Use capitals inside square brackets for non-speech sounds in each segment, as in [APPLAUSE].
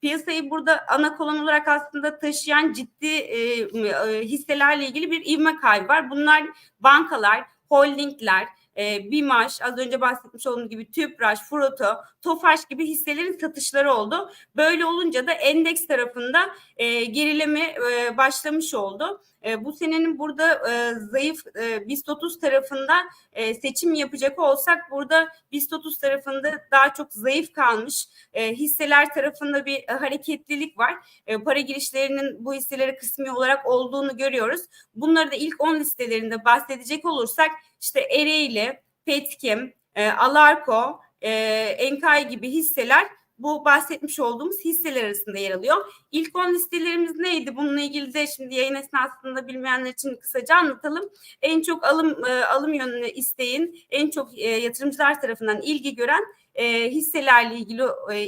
piyasayı burada ana kolon olarak aslında taşıyan ciddi e, e, hisselerle ilgili bir ivme kaybı var. Bunlar bankalar, holdingler, e, BİMAŞ, az önce bahsetmiş olduğum gibi TÜPRAŞ, Froto, TOFAŞ gibi hisselerin satışları oldu. Böyle olunca da endeks tarafında e, gerileme e, başlamış oldu. E, bu senenin burada e, zayıf e, BIST 30 tarafında e, seçim yapacak olsak burada BIST 30 tarafında daha çok zayıf kalmış e, hisseler tarafında bir hareketlilik var. E, para girişlerinin bu hisselere kısmi olarak olduğunu görüyoruz. Bunları da ilk 10 listelerinde bahsedecek olursak işte Ereğli, Petkim, e, Alarko, e, Enkay gibi hisseler bu bahsetmiş olduğumuz hisseler arasında yer alıyor. İlk 10 listelerimiz neydi? Bununla ilgili de şimdi yayın esnasında bilmeyenler için kısaca anlatalım. En çok alım e, alım yönünü isteyin, en çok e, yatırımcılar tarafından ilgi gören e, hisselerle ilgili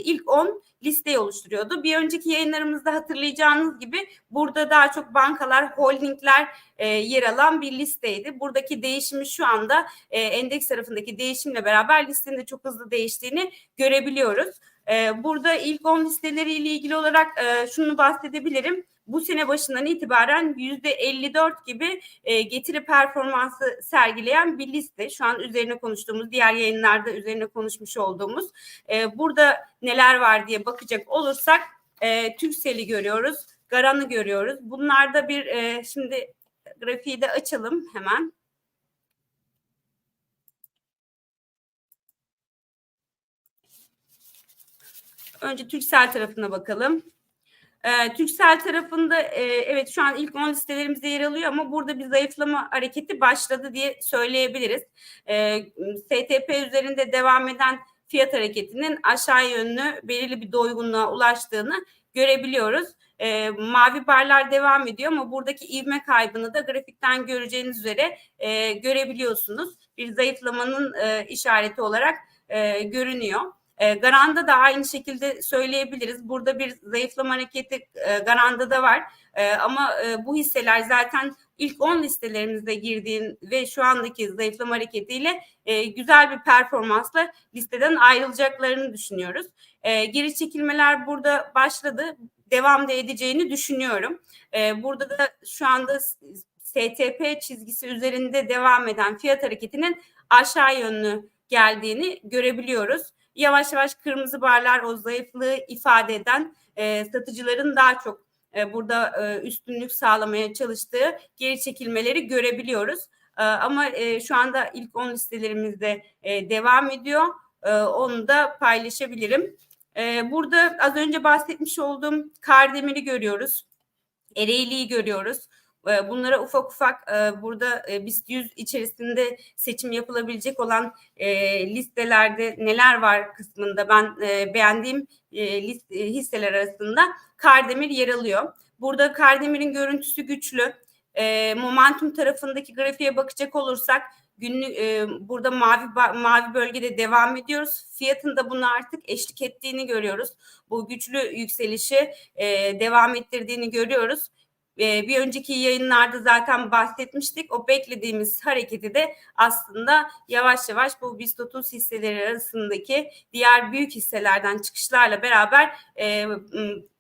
ilk 10 listeyi oluşturuyordu. Bir önceki yayınlarımızda hatırlayacağınız gibi burada daha çok bankalar, holdingler yer alan bir listeydi. Buradaki değişimi şu anda endeks tarafındaki değişimle beraber listenin de çok hızlı değiştiğini görebiliyoruz. E, burada ilk 10 listeleriyle ilgili olarak e, şunu bahsedebilirim bu sene başından itibaren yüzde 54 gibi e, getiri performansı sergileyen bir liste. Şu an üzerine konuştuğumuz, diğer yayınlarda üzerine konuşmuş olduğumuz. E, burada neler var diye bakacak olursak e, görüyoruz, Garan'ı görüyoruz. Bunlarda bir şimdi grafiği de açalım hemen. Önce Türksel tarafına bakalım. E, Türksel tarafında e, evet şu an ilk 10 listelerimizde yer alıyor ama burada bir zayıflama hareketi başladı diye söyleyebiliriz. E, STP üzerinde devam eden fiyat hareketinin aşağı yönlü belirli bir doygunluğa ulaştığını görebiliyoruz. E, mavi barlar devam ediyor ama buradaki ivme kaybını da grafikten göreceğiniz üzere e, görebiliyorsunuz. Bir zayıflamanın e, işareti olarak e, görünüyor. E, Garanda da aynı şekilde söyleyebiliriz. Burada bir zayıflama hareketi e, Garanda da var. E, ama e, bu hisseler zaten ilk 10 listelerimizde girdiğin ve şu andaki zayıflama hareketiyle e, güzel bir performansla listeden ayrılacaklarını düşünüyoruz. E, geri çekilmeler burada başladı. Devam da edeceğini düşünüyorum. E, burada da şu anda STP çizgisi üzerinde devam eden fiyat hareketinin aşağı yönlü geldiğini görebiliyoruz yavaş yavaş kırmızı barlar o zayıflığı ifade eden e, satıcıların daha çok e, burada e, üstünlük sağlamaya çalıştığı geri çekilmeleri görebiliyoruz. E, ama e, şu anda ilk 10 listelerimizde e, devam ediyor. E, onu da paylaşabilirim. E, burada az önce bahsetmiş olduğum Kardemir'i görüyoruz. Ereğli'yi görüyoruz. Ee, bunlara ufak ufak e, burada e, BIST 100 içerisinde seçim yapılabilecek olan e, listelerde neler var kısmında ben beğendiğim hisseler arasında Kardemir yer alıyor. Burada Kardemir'in görüntüsü güçlü. Momentum tarafındaki grafiğe bakacak olursak günlük burada mavi mavi bölgede devam ediyoruz. Fiyatında bunu artık eşlik ettiğini görüyoruz. Bu güçlü yükselişi devam ettirdiğini görüyoruz e, bir önceki yayınlarda zaten bahsetmiştik. O beklediğimiz hareketi de aslında yavaş yavaş bu BIST 30 hisseleri arasındaki diğer büyük hisselerden çıkışlarla beraber e,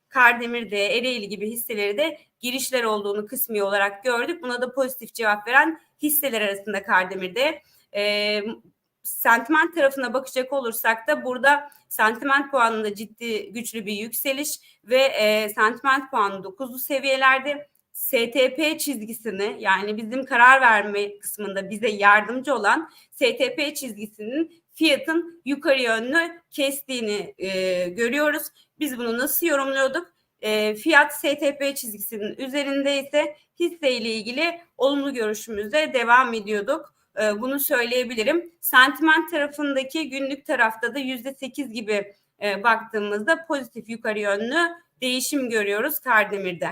Kardemir'de, Ereğli gibi hisseleri de girişler olduğunu kısmi olarak gördük. Buna da pozitif cevap veren hisseler arasında Kardemir'de. E, sentiment tarafına bakacak olursak da burada sentiment puanında ciddi güçlü bir yükseliş ve e, sentiment puanı 9'lu seviyelerde STP çizgisini yani bizim karar verme kısmında bize yardımcı olan STP çizgisinin fiyatın yukarı yönlü kestiğini e, görüyoruz. Biz bunu nasıl yorumluyorduk? E, fiyat STP çizgisinin üzerinde ise hisse ile ilgili olumlu görüşümüzde devam ediyorduk. E, bunu söyleyebilirim. Sentiment tarafındaki günlük tarafta da yüzde sekiz gibi e, baktığımızda pozitif yukarı yönlü değişim görüyoruz Kardemir'de.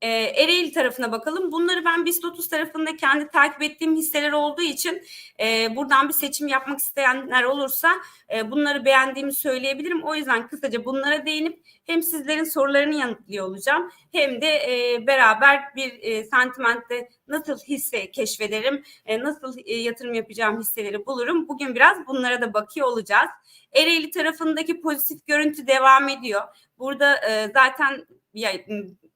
E, Ereğli tarafına bakalım. Bunları ben BIST 30 tarafında kendi takip ettiğim hisseler olduğu için e, buradan bir seçim yapmak isteyenler olursa e, bunları beğendiğimi söyleyebilirim. O yüzden kısaca bunlara değinip hem sizlerin sorularını yanıtlıyor olacağım hem de e, beraber bir e, sentimentte nasıl hisse keşfederim, e, nasıl e, yatırım yapacağım hisseleri bulurum. Bugün biraz bunlara da bakıyor olacağız. Ereğli tarafındaki pozitif görüntü devam ediyor. Burada e, zaten ya,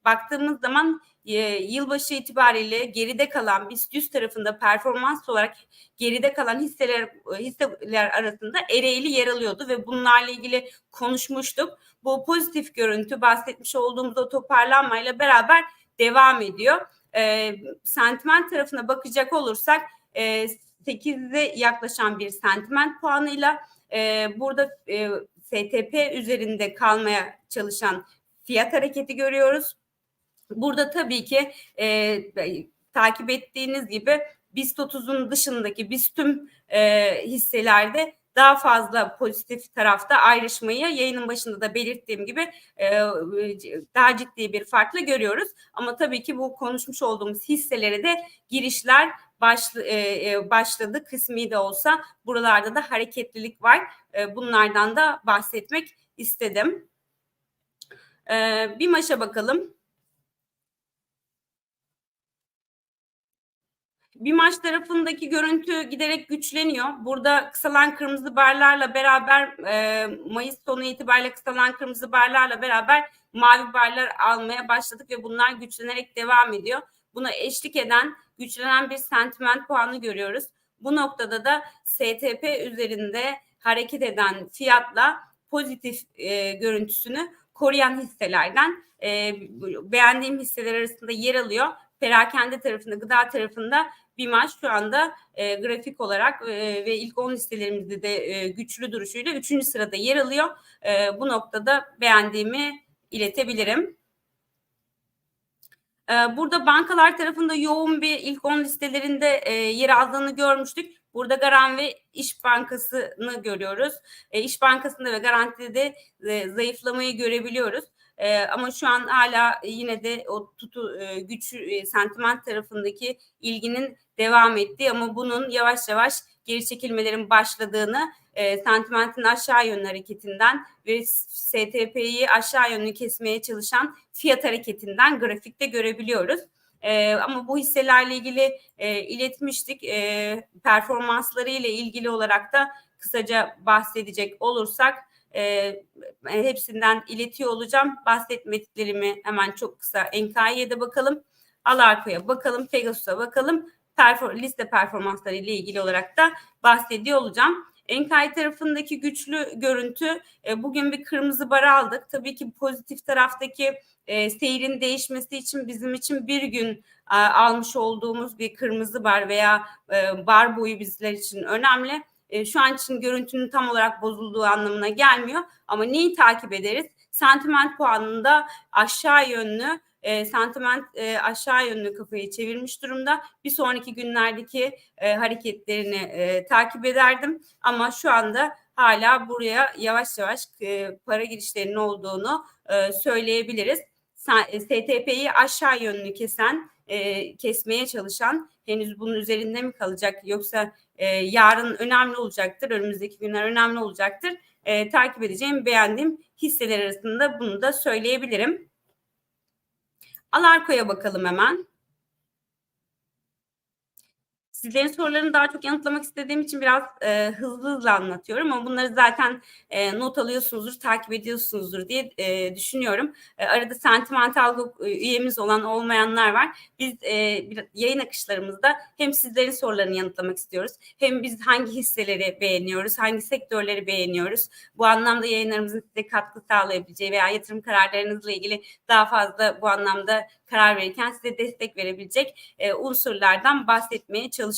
baktığımız zaman e, yılbaşı itibariyle geride kalan BIST 100 tarafında performans olarak geride kalan hisseler hisseler arasında Ereğli yer alıyordu ve bunlarla ilgili konuşmuştuk. Bu pozitif görüntü bahsetmiş olduğumuz o toparlanmayla beraber devam ediyor. E, sentiment tarafına bakacak olursak e, 8'e yaklaşan bir sentiment puanıyla e, burada e, STP üzerinde kalmaya çalışan fiyat hareketi görüyoruz. Burada tabii ki e, takip ettiğiniz gibi BIST 30'un dışındaki BIST tüm e, hisselerde daha fazla pozitif tarafta ayrışmayı yayının başında da belirttiğim gibi e, daha ciddi bir farklı görüyoruz. Ama tabii ki bu konuşmuş olduğumuz hisselere de girişler başlı, e, başladı kısmi de olsa buralarda da hareketlilik var. E, bunlardan da bahsetmek istedim. E, bir maşa bakalım. Bir maç tarafındaki görüntü giderek güçleniyor. Burada kısalan kırmızı barlarla beraber e, Mayıs sonu itibariyle kısalan kırmızı barlarla beraber mavi barlar almaya başladık ve bunlar güçlenerek devam ediyor. Buna eşlik eden güçlenen bir sentiment puanı görüyoruz. Bu noktada da STP üzerinde hareket eden fiyatla pozitif e, görüntüsünü koruyan hisselerden e, beğendiğim hisseler arasında yer alıyor. Perakende tarafında, gıda tarafında bir maç şu anda e, grafik olarak e, ve ilk 10 listelerimizde de e, güçlü duruşuyla 3. sırada yer alıyor. E, bu noktada beğendiğimi iletebilirim. E, burada bankalar tarafında yoğun bir ilk 10 listelerinde e, yer aldığını görmüştük. Burada Garan ve İş Bankası'nı görüyoruz. E, İş Bankası'nda ve Garanti'de de e, zayıflamayı görebiliyoruz. E, ama şu an hala yine de o tutu e, güç e, sentiment tarafındaki ilginin devam ettiği ama bunun yavaş yavaş geri çekilmelerin başladığını e, sentimentin aşağı yönlü hareketinden ve STP'yi aşağı yönlü kesmeye çalışan fiyat hareketinden grafikte görebiliyoruz. E, ama bu hisselerle ilgili e, iletmiştik. E, performansları ile ilgili olarak da kısaca bahsedecek olursak e, hepsinden iletiyor olacağım. Bahsetmediklerimi hemen çok kısa Enkayi'ye de bakalım. Alarko'ya bakalım, Pegasus'a bakalım. Perfor liste performansları ile ilgili olarak da bahsediyor olacağım. Enkay tarafındaki güçlü görüntü e, bugün bir kırmızı bar aldık. Tabii ki pozitif taraftaki e, seyrin değişmesi için bizim için bir gün e, almış olduğumuz bir kırmızı bar veya e, bar boyu bizler için önemli e, şu an için görüntünün tam olarak bozulduğu anlamına gelmiyor. Ama neyi takip ederiz? Sentiment puanında aşağı yönlü e, sentiment e, aşağı yönlü kafayı çevirmiş durumda. Bir sonraki günlerdeki e, hareketlerini e, takip ederdim. Ama şu anda hala buraya yavaş yavaş e, para girişlerinin olduğunu e, söyleyebiliriz. STP'yi e, aşağı yönlü kesen, e, kesmeye çalışan henüz bunun üzerinde mi kalacak yoksa e, yarın önemli olacaktır, önümüzdeki günler önemli olacaktır. E, takip edeceğim, beğendiğim hisseler arasında bunu da söyleyebilirim. Alarko'ya bakalım hemen. Sizlerin sorularını daha çok yanıtlamak istediğim için biraz e, hızlı hızlı anlatıyorum ama bunları zaten e, not alıyorsunuzdur, takip ediyorsunuzdur diye e, düşünüyorum. E, arada sentimental üyemiz olan olmayanlar var. Biz e, bir, yayın akışlarımızda hem sizlerin sorularını yanıtlamak istiyoruz hem biz hangi hisseleri beğeniyoruz, hangi sektörleri beğeniyoruz. Bu anlamda yayınlarımızın size katkı sağlayabileceği veya yatırım kararlarınızla ilgili daha fazla bu anlamda karar verirken size destek verebilecek e, unsurlardan bahsetmeye çalışıyoruz.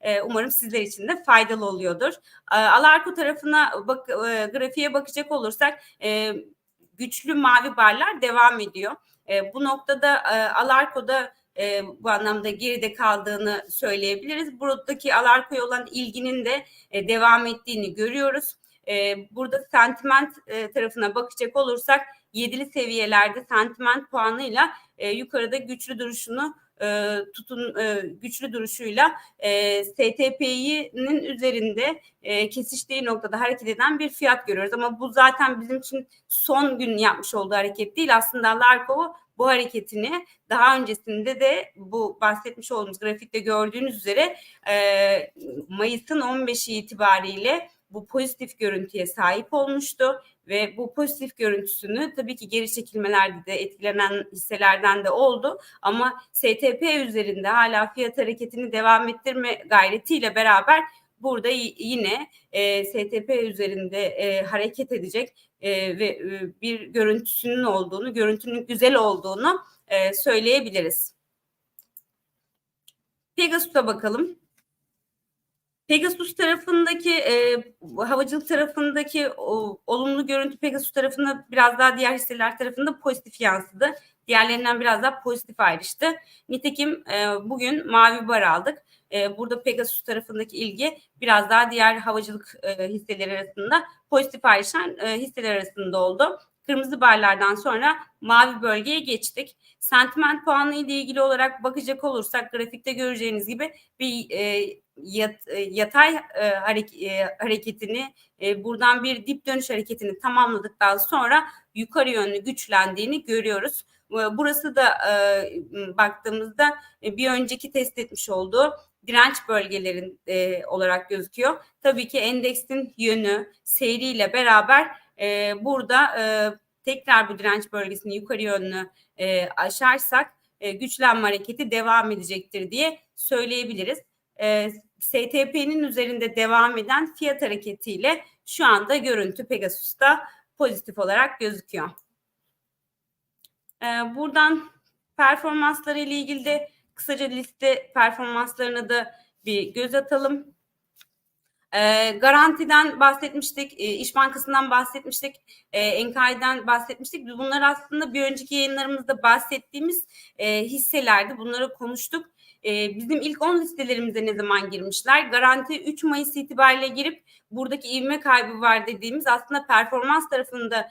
E, umarım sizler için de faydalı oluyordur. E, Alarko tarafına bak, e, grafiğe bakacak olursak e, güçlü mavi barlar devam ediyor. E, bu noktada Alarko'da e, bu anlamda geride kaldığını söyleyebiliriz. Buradaki Alarko'ya olan ilginin de devam ettiğini görüyoruz. Burada sentiment tarafına bakacak olursak yedili seviyelerde sentiment puanıyla e, yukarıda güçlü duruşunu e, tutun e, güçlü duruşuyla e, STP'nin üzerinde e, kesiştiği noktada hareket eden bir fiyat görüyoruz. Ama bu zaten bizim için son gün yapmış olduğu hareket değil. Aslında Larko bu hareketini daha öncesinde de bu bahsetmiş olduğumuz grafikte gördüğünüz üzere e, Mayıs'ın 15'i itibariyle bu pozitif görüntüye sahip olmuştu ve bu pozitif görüntüsünü tabii ki geri çekilmelerde de etkilenen hisselerden de oldu ama STP üzerinde hala fiyat hareketini devam ettirme gayretiyle beraber burada yine e, STP üzerinde e, hareket edecek e, ve e, bir görüntüsünün olduğunu, görüntünün güzel olduğunu e, söyleyebiliriz. Pegasus'a bakalım. Pegasus tarafındaki e, havacılık tarafındaki o, olumlu görüntü Pegasus tarafında biraz daha diğer hisseler tarafında pozitif yansıdı. Diğerlerinden biraz daha pozitif ayrıştı. Nitekim e, bugün mavi bar aldık. E, burada Pegasus tarafındaki ilgi biraz daha diğer havacılık e, hisseleri arasında pozitif ayrışan e, hisseler arasında oldu. Kırmızı barlardan sonra mavi bölgeye geçtik. Sentiment puanı ile ilgili olarak bakacak olursak grafikte göreceğiniz gibi bir e, yat, e, yatay e, hareket, e, hareketini e, buradan bir dip dönüş hareketini tamamladıktan sonra yukarı yönlü güçlendiğini görüyoruz. Burası da e, baktığımızda e, bir önceki test etmiş olduğu direnç bölgelerin e, olarak gözüküyor. Tabii ki endeksin yönü seyriyle beraber e, burada e, tekrar bu direnç bölgesini yukarı yönlü e, aşarsak e, güçlenme hareketi devam edecektir diye söyleyebiliriz. E, STP'nin üzerinde devam eden fiyat hareketiyle şu anda görüntü Pegasus'ta pozitif olarak gözüküyor. E, buradan performansları ile ilgili de kısaca liste performanslarına da bir göz atalım. E, garantiden bahsetmiştik, e, İş Bankası'ndan bahsetmiştik, e, Enkai'den bahsetmiştik. Bunlar aslında bir önceki yayınlarımızda bahsettiğimiz e, hisselerdi. Bunları konuştuk. E, bizim ilk 10 listelerimize ne zaman girmişler? Garanti 3 Mayıs itibariyle girip buradaki ivme kaybı var dediğimiz aslında performans tarafında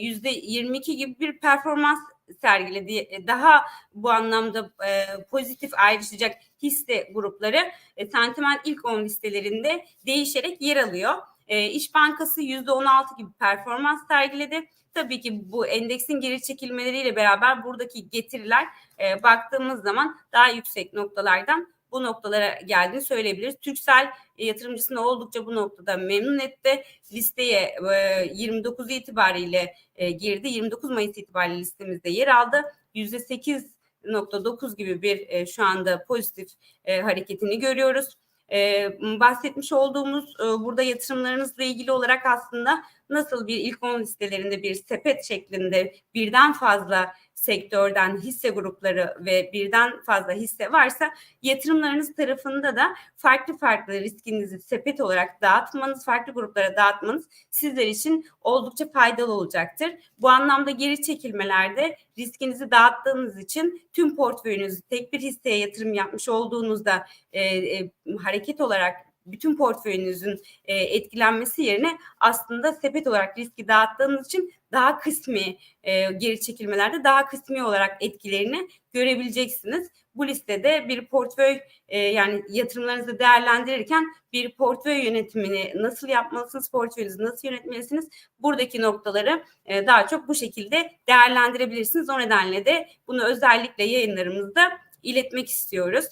yüzde 22 gibi bir performans sergiledi. E, daha bu anlamda e, pozitif ayrışacak hisse grupları e, sentiment ilk 10 listelerinde değişerek yer alıyor. E, İş Bankası %16 gibi performans sergiledi. Tabii ki bu endeksin geri çekilmeleriyle beraber buradaki getiriler e, baktığımız zaman daha yüksek noktalardan bu noktalara geldiğini söyleyebiliriz. Türksel e, yatırımcısını oldukça bu noktada memnun etti. Listeye e, 29 itibariyle e, girdi. 29 Mayıs itibariyle listemizde yer aldı. %8.9 gibi bir e, şu anda pozitif e, hareketini görüyoruz. E, bahsetmiş olduğumuz e, burada yatırımlarınızla ilgili olarak aslında nasıl bir ilk 10 listelerinde bir sepet şeklinde birden fazla sektörden hisse grupları ve birden fazla hisse varsa yatırımlarınız tarafında da farklı farklı riskinizi sepet olarak dağıtmanız, farklı gruplara dağıtmanız sizler için oldukça faydalı olacaktır. Bu anlamda geri çekilmelerde riskinizi dağıttığınız için tüm portföyünüzü tek bir hisseye yatırım yapmış olduğunuzda e, e, hareket olarak bütün portföyünüzün e, etkilenmesi yerine aslında sepet olarak riski dağıttığınız için daha kısmi e, geri çekilmelerde daha kısmi olarak etkilerini görebileceksiniz. Bu listede bir portföy e, yani yatırımlarınızı değerlendirirken bir portföy yönetimini nasıl yapmalısınız, portföyünüzü nasıl yönetmelisiniz? Buradaki noktaları e, daha çok bu şekilde değerlendirebilirsiniz. O nedenle de bunu özellikle yayınlarımızda iletmek istiyoruz.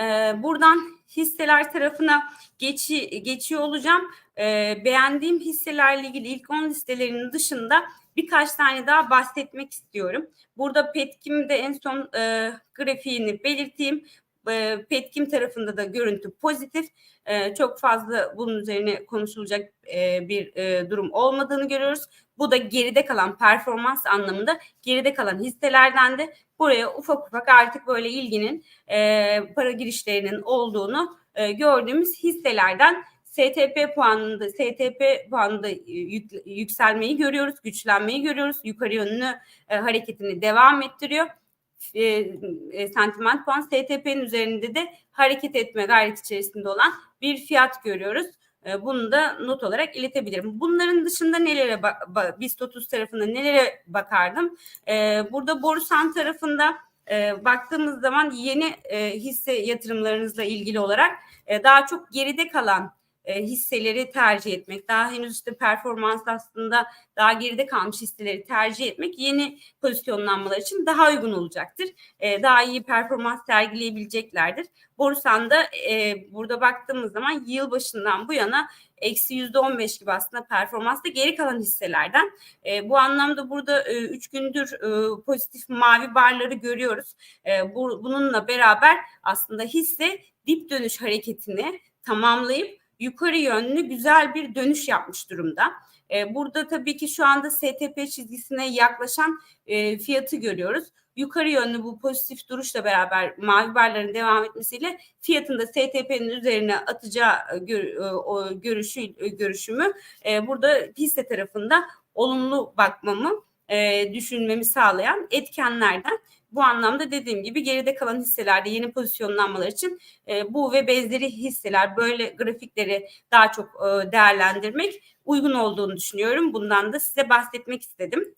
Ee, buradan hisseler tarafına geçi, geçiyor olacağım. Ee, beğendiğim hisselerle ilgili ilk 10 listelerinin dışında birkaç tane daha bahsetmek istiyorum. Burada Petkim'de en son e, grafiğini belirteyim. E, Petkim tarafında da görüntü pozitif. E, çok fazla bunun üzerine konuşulacak e, bir durum olmadığını görüyoruz. Bu da geride kalan performans anlamında geride kalan hisselerden de buraya ufak ufak artık böyle ilginin para girişlerinin olduğunu gördüğümüz hisselerden STP puanında STP puanında yük, yükselmeyi görüyoruz, güçlenmeyi görüyoruz. Yukarı yönlü hareketini devam ettiriyor. E, e, sentiment puan STP'nin üzerinde de hareket etme gayret içerisinde olan bir fiyat görüyoruz. E, bunu da not olarak iletebilirim. Bunların dışında nelere BIST 30 tarafında nelere bakardım? E, burada Borusan tarafında e, baktığımız zaman yeni e, hisse yatırımlarınızla ilgili olarak e, daha çok geride kalan e, hisseleri tercih etmek, daha henüz işte performans aslında daha geride kalmış hisseleri tercih etmek yeni pozisyonlanmalar için daha uygun olacaktır. E, daha iyi performans sergileyebileceklerdir. Borusan'da e, burada baktığımız zaman yıl başından bu yana eksi yüzde on beş gibi aslında performansta geri kalan hisselerden. E, bu anlamda burada e, üç gündür e, pozitif mavi barları görüyoruz. E, bu, bununla beraber aslında hisse dip dönüş hareketini tamamlayıp yukarı yönlü güzel bir dönüş yapmış durumda. E, burada tabii ki şu anda STP çizgisine yaklaşan e, fiyatı görüyoruz. Yukarı yönlü bu pozitif duruşla beraber mavi barların devam etmesiyle fiyatın da STP'nin üzerine atacağı e, gör, e, görüşü e, görüşümü e, burada hisse tarafında olumlu bakmamı e, düşünmemi sağlayan etkenlerden. Bu anlamda dediğim gibi geride kalan hisselerde yeni pozisyonlanmalar için e, bu ve benzeri hisseler böyle grafikleri daha çok e, değerlendirmek uygun olduğunu düşünüyorum. Bundan da size bahsetmek istedim.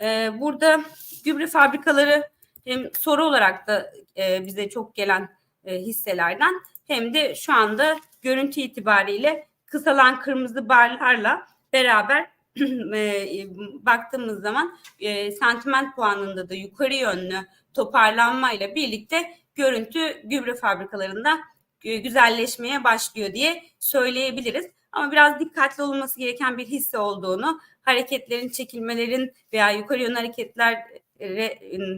E, burada gübre fabrikaları hem soru olarak da e, bize çok gelen e, hisselerden hem de şu anda görüntü itibariyle kısalan kırmızı barlarla beraber [CLEARS THROAT] baktığımız zaman e, sentiment puanında da yukarı yönlü toparlanmayla birlikte görüntü gübre fabrikalarında e, güzelleşmeye başlıyor diye söyleyebiliriz. Ama biraz dikkatli olunması gereken bir hisse olduğunu, hareketlerin, çekilmelerin veya yukarı yönlü hareketler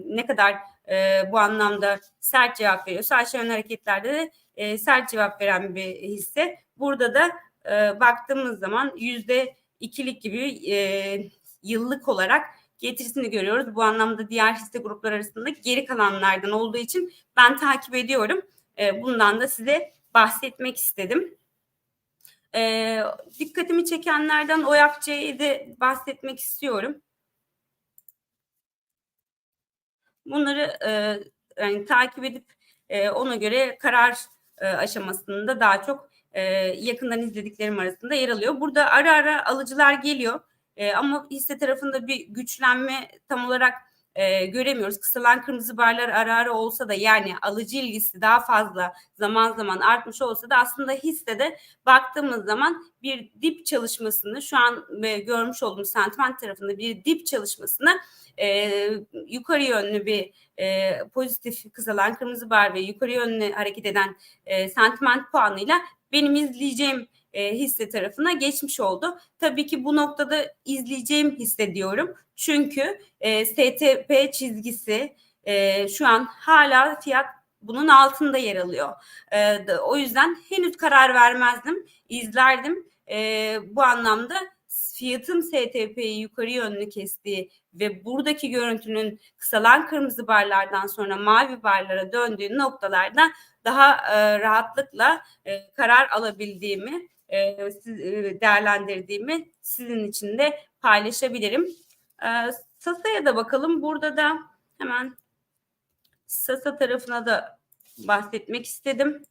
ne kadar e, bu anlamda sert cevap veriyorsa aşağı yönlü hareketlerde de e, sert cevap veren bir hisse. Burada da e, baktığımız zaman yüzde ikilik gibi e, yıllık olarak getirisini görüyoruz. Bu anlamda diğer hisse grupları arasında geri kalanlardan olduğu için ben takip ediyorum. E, bundan da size bahsetmek istedim. E, dikkatimi çekenlerden Oyakçı'yı de bahsetmek istiyorum. Bunları e, yani takip edip e, ona göre karar e, aşamasında daha çok e, yakından izlediklerim arasında yer alıyor. Burada ara ara alıcılar geliyor e, ama hisse tarafında bir güçlenme tam olarak e, göremiyoruz. Kısalan kırmızı barlar ara ara olsa da yani alıcı ilgisi daha fazla zaman zaman artmış olsa da aslında hissede baktığımız zaman bir dip çalışmasını şu an e, görmüş olduğumuz sentiment tarafında bir dip çalışmasını e, yukarı yönlü bir e, pozitif kısalan kırmızı bar ve yukarı yönlü hareket eden e, sentiment puanıyla benim izleyeceğim e, hisse tarafına geçmiş oldu. Tabii ki bu noktada izleyeceğim hisse diyorum. Çünkü e, STP çizgisi e, şu an hala fiyat bunun altında yer alıyor. E, o yüzden henüz karar vermezdim, izlerdim. E, bu anlamda fiyatın STP'yi yukarı yönlü kestiği ve buradaki görüntünün kısalan kırmızı barlardan sonra mavi barlara döndüğü noktalarda daha e, rahatlıkla e, karar alabildiğimi, e, e, değerlendirdiğimi sizin için de paylaşabilirim. E, Sasa'ya da bakalım. Burada da hemen Sasa tarafına da bahsetmek istedim.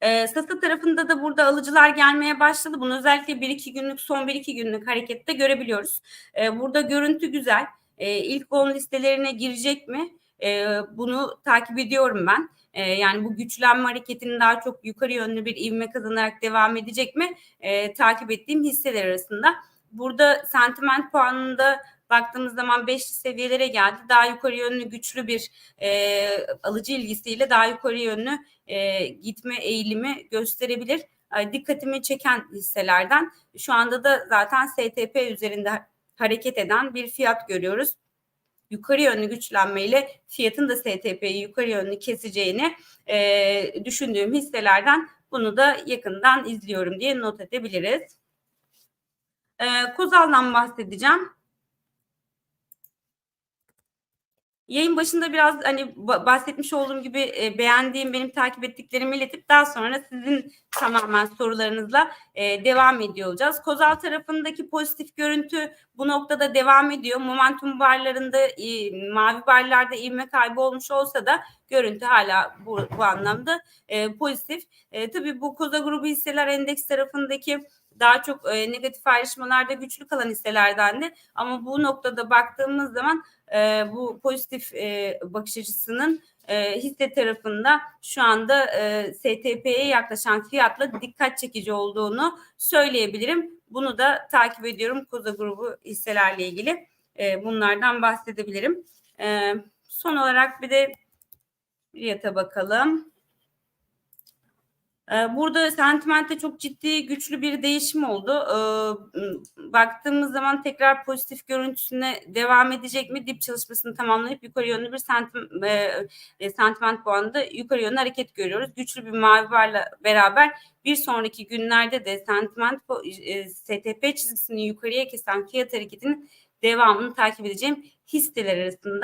E, Sasa tarafında da burada alıcılar gelmeye başladı. Bunu özellikle 1-2 günlük, son 1-2 günlük harekette görebiliyoruz. E, burada görüntü güzel. E, ilk 10 listelerine girecek mi? E, bunu takip ediyorum ben. E, yani bu güçlenme hareketinin daha çok yukarı yönlü bir ivme kazanarak devam edecek mi? E, takip ettiğim hisseler arasında. Burada sentiment puanında baktığımız zaman 5 seviyelere geldi. Daha yukarı yönlü güçlü bir e, alıcı ilgisiyle daha yukarı yönlü e, gitme eğilimi gösterebilir. E, dikkatimi çeken hisselerden şu anda da zaten STP üzerinde hareket eden bir fiyat görüyoruz yukarı yönlü güçlenmeyle fiyatın da STP'yi yukarı yönlü keseceğini e, düşündüğüm hisselerden bunu da yakından izliyorum diye not edebiliriz. E, Kozal'dan bahsedeceğim. Yayın başında biraz hani ba- bahsetmiş olduğum gibi e, beğendiğim, benim takip ettiklerimi iletip daha sonra sizin tamamen sorularınızla e, devam ediyor olacağız. Kozal tarafındaki pozitif görüntü bu noktada devam ediyor. Momentum barlarında, e, mavi barlarda ivme kaybı olmuş olsa da görüntü hala bu, bu anlamda e, pozitif. E, tabii bu koza grubu hisseler endeks tarafındaki daha çok e, negatif ayrışmalarda güçlü kalan hisselerden de ama bu noktada baktığımız zaman e, bu pozitif e, bakış açısının e, hisse tarafında şu anda e, STP'ye yaklaşan fiyatla dikkat çekici olduğunu söyleyebilirim. Bunu da takip ediyorum Koza grubu hisselerle ilgili. E, bunlardan bahsedebilirim. E, son olarak bir de Riyat'a bakalım. Ee, Burada sentimentte çok ciddi güçlü bir değişim oldu. Ee, Baktığımız zaman tekrar pozitif görüntüsüne devam edecek mi? Dip çalışmasını tamamlayıp yukarı yönlü bir sentim, e, e, sentiment puanında yukarı yönlü hareket görüyoruz. Güçlü bir mavi barla beraber bir sonraki günlerde de sentiment e, STP çizgisini yukarıya kesen fiyat hareketinin devamını takip edeceğim hisseler arasında.